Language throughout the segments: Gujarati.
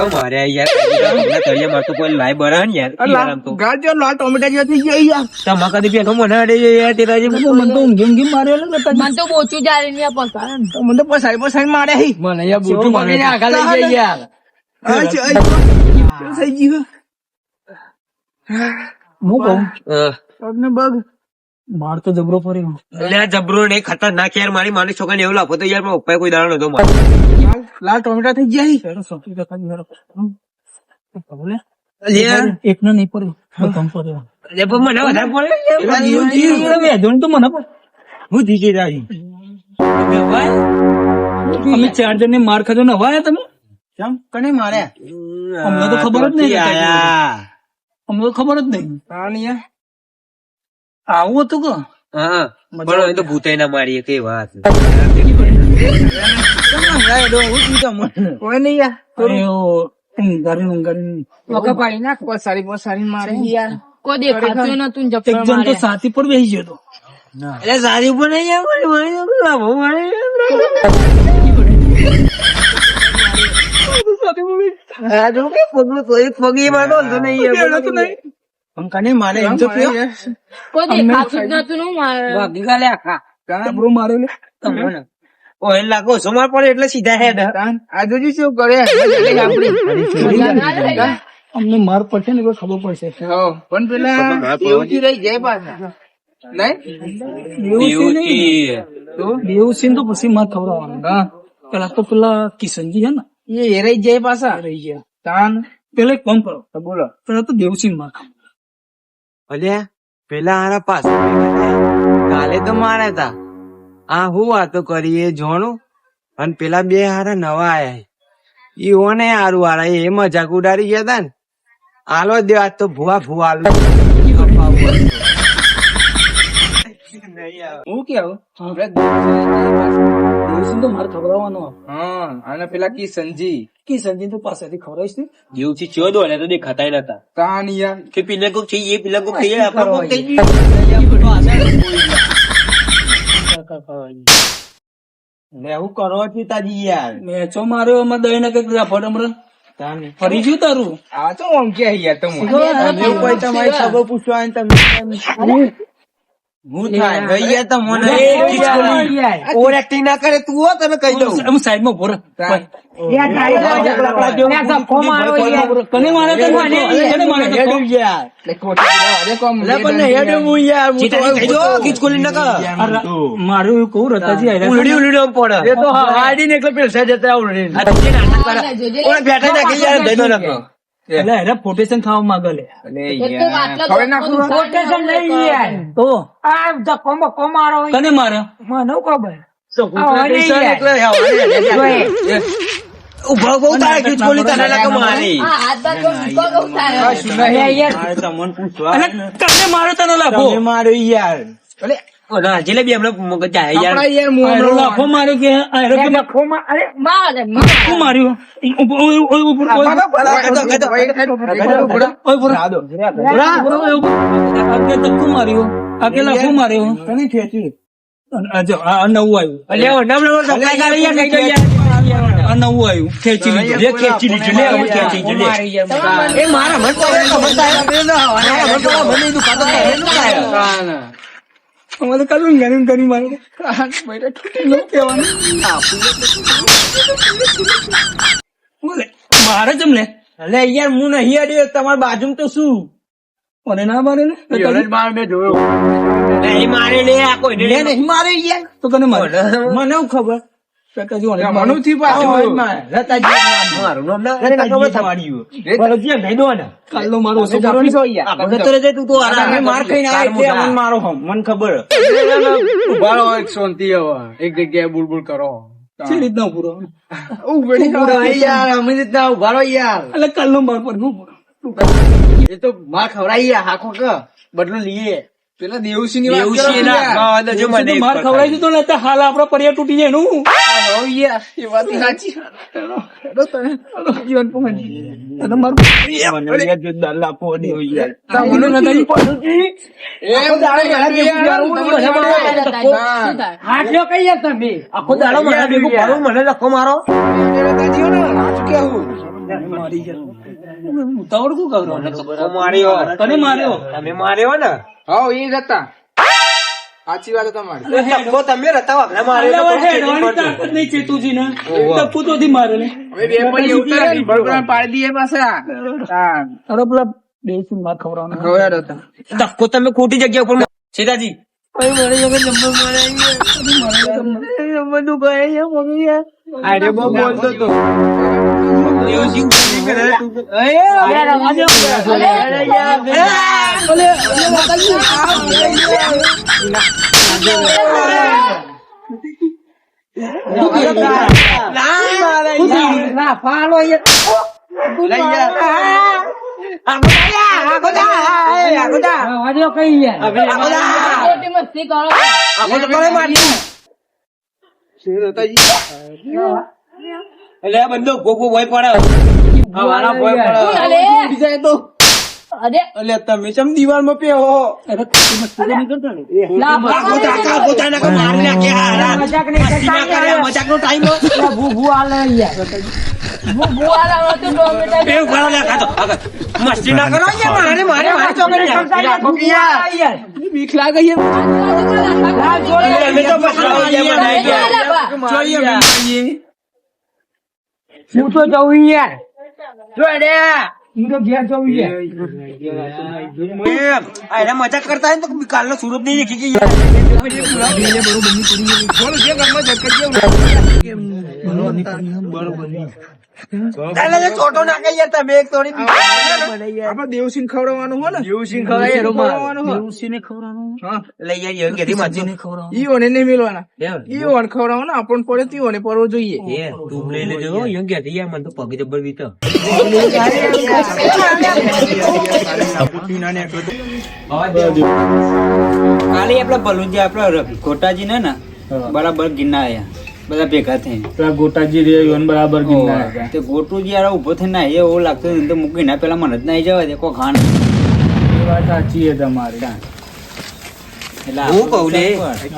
કેવા માર્યા યાર તળિયા મારતો કોઈ લાય બરા ને યાર યાર આમ તો ગાજો લાલ ટોમેટા જેવા થઈ ગયા યાર તમાકા થી બેઠો મને અડે યાર તેરા જે મને તો ઊંઘી ઊંઘી ને મને તો બોચું જાય ને પસાર મને તો પસાઈ પસાઈ મારે હી મને યાર બુટું મારીને આગળ લઈ જાય યાર આ છે, આ છે. કેવું થઈ ગયું હું કહું બગ માર તો જબરો પડ્યો લે જબરો ને ખતરનાક યાર. મારી માની છોકરાને એવું લાગો તો યાર મારા પપ્પાએ કોઈ દાડો નતો માર લાલ ટોમેટા થઈ ગયા હી હેરો સોટી હેરો બોલે અલ્યા. એક ને નહીં પડ્યો કમ પડ્યો લે પણ મને વધારે પડે મે જીવ તો મને હું ધીકી રાહી અમે ચાર જણ ને માર ખાધો ને હવાયા તમે? કેમ કને માર્યા? અમને તો ખબર જ નહીં આયા. અમને તો ખબર જ નહીં. આવું હતું કે હા પણ એ તો ભૂતે ના મારી કઈ વાત. કોઈ નહીં યાર મારે કોઈ દેખાતું નતું એક તો સાથી પર બેસી ગયો તો. એટલે સારી ઉપર નહીં યાર મારી મારી લાભો મારી હા જો કે પગલું તો એક પગ હતો નહીં. અંકાને મારે એમ તો થયો કોઈ દેખાતું જ નતું ને મારે. વાગી ગાલે આખા. જબરો મારે લે. તમને. ઓ લાગો સોમાર પડે એટલે સીધા હેડ આ જોજી શું કરે. અમને માર પડશે ને ખબર પડશે. પણ પેલા રહી જાય પાછા. દેવસિંહ તો? પછી માર ખવડાવવાનું. પેલા તો પેલા કિશનજી હે ને. એ રહી જાય પાછા. રહી ગયા. તાન. પેલા એક કામ કરો. બોલો. પેલા તો દેવસિંહમાં ખાવ અલ્યા પેલા હારા પાછા કાલે તો માર્યા તા આ હું વાતો કરી એ જોણું? અને પેલા બે હારા નવા આયા ઈ ને હારું હારા એ મજાક ઉડાડી ગયા તા ને. આલો દે આજ તો ભુવા ભુવા આલો હું કેવું? તો મારે ખવડાવવાનો હા અને પેલા કિશનજી કિશનજી તો પાસેથી ખવડાવીશ ને જીવથી ચો દો તો દેખાતા નતા. તાન યાર. કે પેલા કોક છે એ પેલા કોક છે આપણા કોક થઈ ગયું. લેવું કરો પિતાજી યાર. મેચો માર્યો એમાં દઈ ને કંઈક હમણાં. ફરી ગયું તારું. આ તો આમ કે યાર તમે કોઈ તમારી ખબર પૂછવા ને તમે હું. થાય તો મને ઓર એક્ટિંગ ના કરે તું હો તને કહી દઉં. હું સાઈડમાં ભોર. મારે તને કને મારે તને? હેડું યાર. લે પણ હેડું હું યાર. હું તો ચીટાની કહી દો, ખીચકોલી ન કર. આ રા- મારું કઉ રતાજી ઉલડી ઉલડી પડે. એ તો હાડી ને એટલે પેલા જતા ઉડે આ તો જે નાટક કરે. અને જોજે ઓય બેઠા ના કે યાર દઈ દો નકો. એટલે એરા પોટેશન ખાવા માંગે લે. પોટેશન લઈ યાર તો આ ધક્કો બક્કો મારો કને મારે? મને ખબર? ઊભા બહુ તારે તને લાગે મારી. તમને તને લાફો મારો યાર. ના, જલેબી હમણાં જાય. યાર આ એરો લાફો માર્યો કે આ કે ધક્કો માર- અરે મારે મારે. શું ઓય ઓય ઉપર ઓય. ઓય માર્યો? આ કે લાફો માર્યો? તને ખેંચ્યું જો આ નવું આવ્યું. સપ્લાય કરે યાર, યાર. નવું આવ્યું. ખેંચી લીધું. લે, ખેંચી લીધું, લે, હવે ખેંચી લીધું, એ મારા મન પર એ ખબર થાય. મારા મન પર મને એ દુખાતો થાય, એનું થાય. અમારે કાલું ગરીમ કરી મારે નું કહેવાનું. બોલે મારે જમ ને અલે યાર હું નહીં અડ્યો તમારી બાજુ તો શું? મને ના મારે ને? તો તને- લે, એ મારે લે, આ કોઈને લે. નહીં મારે યાર. તો તને મારે. મને હું ખબર? મને મારે. પાછું મારું નામ ના તને ખબર છે? માર્યું બોલો, જ્યાં કહી દો ને. કાલનો મારો ઓછો કરો. છે રીતના પૂરો યાર અમે રીતના ઊભા રહો યાર. એટલે કાલનો માર પરનું પૂરો એ તો માર ખવડાવી હાખો કે. બદલો લઈએ. પેલા દેવસિંહની વાત કરો મને માર ખવડાવી દીધો ને હાલ આપડો પર્યા તૂટી જાય નું. એ વાત સાચી. જીવન પહોંચી. અને મારું- તમને નથી પહોંચી. એમ યાર, યાર, તમને શું થાય? તમે? આખો દાડો મારા ભેગું ફરો, મને લખો મારો. તને માર્યો. તમે માર્યો ને? હઉ, એ જ હતા. સાચી વાત તમારી. તમે રતા નહીં ચેતુજીને. ઓહો. ટપ્પુ તો થી મારે ને. હવે બે પૈયે ઉતારે ને, પાડી દઈએ પાછા. અરે પેલા દેવસિંહ માર ખવડાવવાનો. ખવડાવો તમે. ધક્કો તમે ખોટી જગ્યા ઉપર માર- સીતાજી. અરે બોલતો તો. ના ફાળો મસ્તી કરો એટલે આ બંદો ગોગો પડે. ભોય તો. અરે. તમે ચમ ને. ભૂ-. મસ્તી ના કરો મારે મારે મારે ચોકડી. બીક લાગે છે. અમે તો પછડાવા ગયા, બનાવી ગયા. જોઈએ અમે મારીએ. હું તો ઘેર જવું એના મજાક કરતા તો કાલનો સુરત નહીં દેખી છે, દેવસિંહ ખવડાવવાનું હોય ને? દેવસિંહ. ખવડાવવાનું ખવડાવવાનું? લઈ ઈ ઓને નહીં મેળવાના ઈ ઓન ખવડાવવાનું. આપણને પડે તી ઓને પડવો જોઈએ. તું લઈ લેજો યાર, મને તો પગ જબર વીતો. કાલે આપડે બલુજી આપડે ગોટાજી ને ને બરાબર ગિરના આયા બધા ભેગા પેલા ગોટાજી રે બરાબર. તે ગોટુજી યાર ઊભો થઈ ના એવો લાગતો હતું, તો મૂકી ના પેલા મને જ નહીં જવા દે કોઈ ખાણ એ વાત સાચી છે તમારી. એટલે હું કહું લે.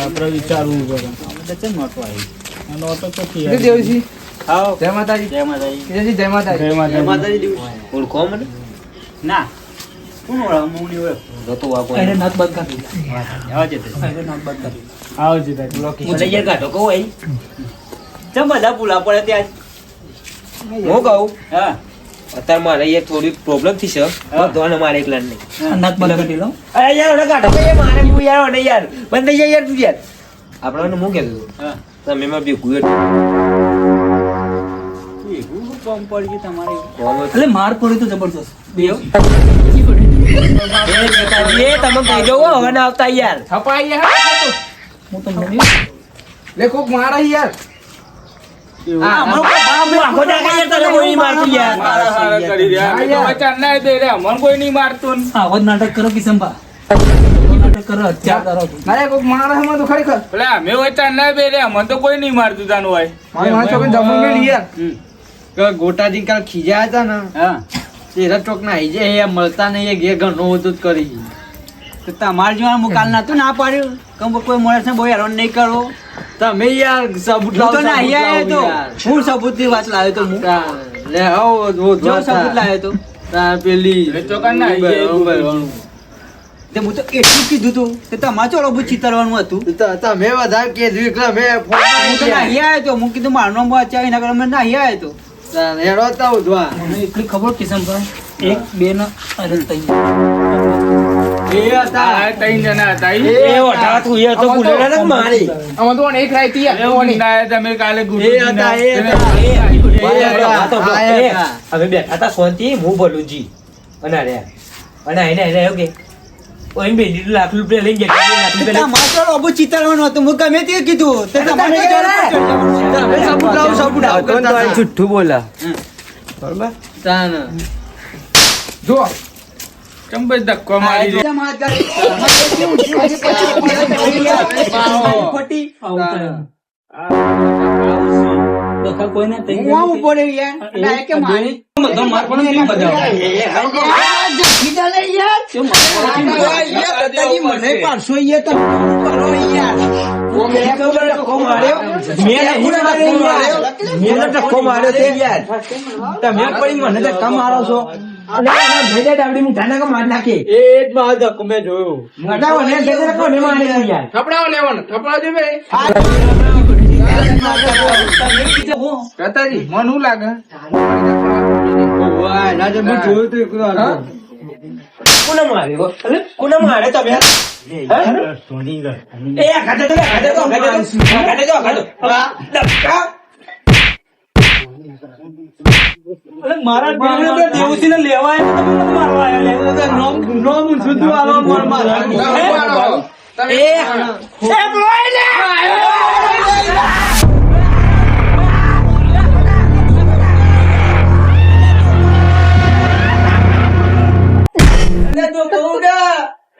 આપડે વિચારવું પડે. આપણે ચમ આવ્યું. અને ઓટો તો એટલે જય માતાજી. જય માતાજી. જય માતાજી. જય માતાજી. ઓળખો મને? ના. કોણ ઓળખ? હું નહીં ઓળખ. જતો વા કોઈ. અરે બંધ કરી જવા જતો અરે નાથ બંધ કરી આવો જી તારી. મને યાર કાઢો કહું ભાઈ ચમ પુલા પડે ત્યાં. હું કહું? હા. અત્યારે મારે અહીંયા થોડી પ્રોબ્લેમ થઈ છે. બધોને મારે એકલા નહીં. લો અરે યાર ઓને કાઢો. મારે હું યાર ઓને યાર. બંધ થઈ જાય યાર તું યાર. આપણે હું કહેતો હા. તમે એમાં બી એટલું એવું પડી ગયું તમારે. એટલે માર પડી તો જબરજસ્ત. બેવ. એ તમે કહી દો હો, હવે ના આવતા યાર. થપાઈ ગયા. હું તમને નહીં. લે કોક મારા યાર. આ અમારો કોઈ બાપ હું આખો દાડો યાર. તને કોઈ નહીં મારતું. નાટક કરો કિશનભા. નાટક કરો અત્યાર કરો. અરે કોક મારા તો ખરેખર. મારી મારી છોકરીને જમવા મેળી યાર. ગોટાજી કાલ ખીજા હતા ને હા. તેરા ચોક ના આઈ જાય મળતા નહીં એ ઘે ઘરનું બધું જ કરી તો તમારે જો હું કાલ નાતું ના પાડ્યું? કમ કોઈ માણસ ને બહુ હેરાન નહીં કરો. તમે યાર સબૂત લાવો તો ના આયા તો. હું સબૂતની વાત લાવ્યો તો હું? લે આવો જો જો સબૂત લાવ્યો તો. તાર પેલી ઉભરવાનું. તે હું તો એટલું કીધું તું કે તમારે ચોલો બહુ ચિતરવાનું હતું. ત- તમે વધારે કીધું એટલે મેં ફોન હું તો કરી આવ્યો તો. હું કીધું મારો નામ વાંચ્યા એના કરતા મેં નાહી આવ્યો તો. હેડો તા ઉધવા. એટલી ખબર કિશનભા એક બે ના અરે ત્રણ એ હતા એ ઓઢા તું યાર તો ભૂલેલા ને મારી. આમાં તો ઓને એક રાય તી યાર ઓને. એ હતા એ હતા. એ, એ હતા. આ તો આ. એ, હતા. અમે બેઠા હતા શાંતિ હું બોલું જી અને રે અને એને એને એવું કે ઓય બે લીધું લાખ રૂપિયા ગયા રૂપિયા હું ગમે તે કીધું તે તમારે તમે તમે સબૂત લાવો સબૂત લાવો તો જુઠ્ઠું બોલા તાન. જો ચંબજ ધક્કો મારી ખોટી ડખા કોઈને થઈ હું આમ યાર. અને કે મારી બધો માર પણ કેમ યાર, દાદાજી મને પાડશો યાર, તમે કરો યાર? મેં ખબર માર્યો. મેં નહીં માર્યો યાર. મેં તો ધક્કો માર્યો તે યાર. તમે પડી મને ધક્કા મારો છો. અરે, આ ભેજા ડાબડી મીઠા ના માર કોને માર્યો યાર. થપડાવો લેવાનો. થપડાવજો ભાઈ કતાજી મન શું લાગે? કોને માર્યો? મારે તમે એ ખાતે તો ખાતે તો, ખાતે તો. ખાતે તો, ખાતે તો. અરે મારા બેને તો દેવસીને લેવા આવ્યા તો તમે મારવા આવ્યા નોમ નોમ શુદ્ધ આલો માર. મારવા. તમે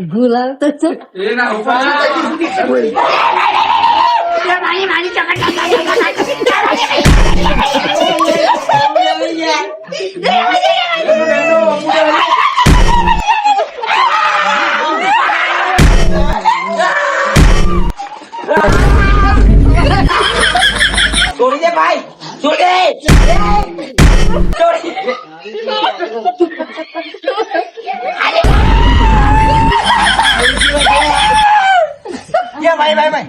ગુલાલ તો છે. એના ઉપર છોડી દે ભાઈ છોડી છોડી ભાઈ ભાઈ ભાઈ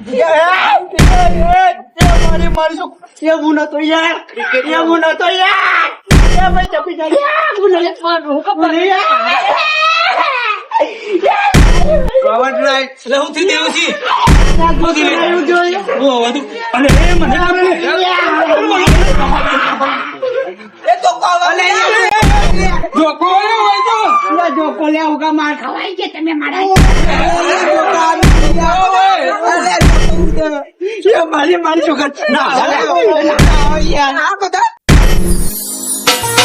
મારી મારી શું? હું નતો યાર. હું નતો યા ભાઈ ચપી જાય યા હું નતો હું ખબર એટલે હું થી દેવસી હું થી લે. હું હવે તું- અરે એ મને ખબર એ તો Ya. લે ધોકો આવ્યો હોય તો જો કોલે ઉગા માર ખવાઈ કે તમે મારા મારી મારી છોકર ના યાર આ તો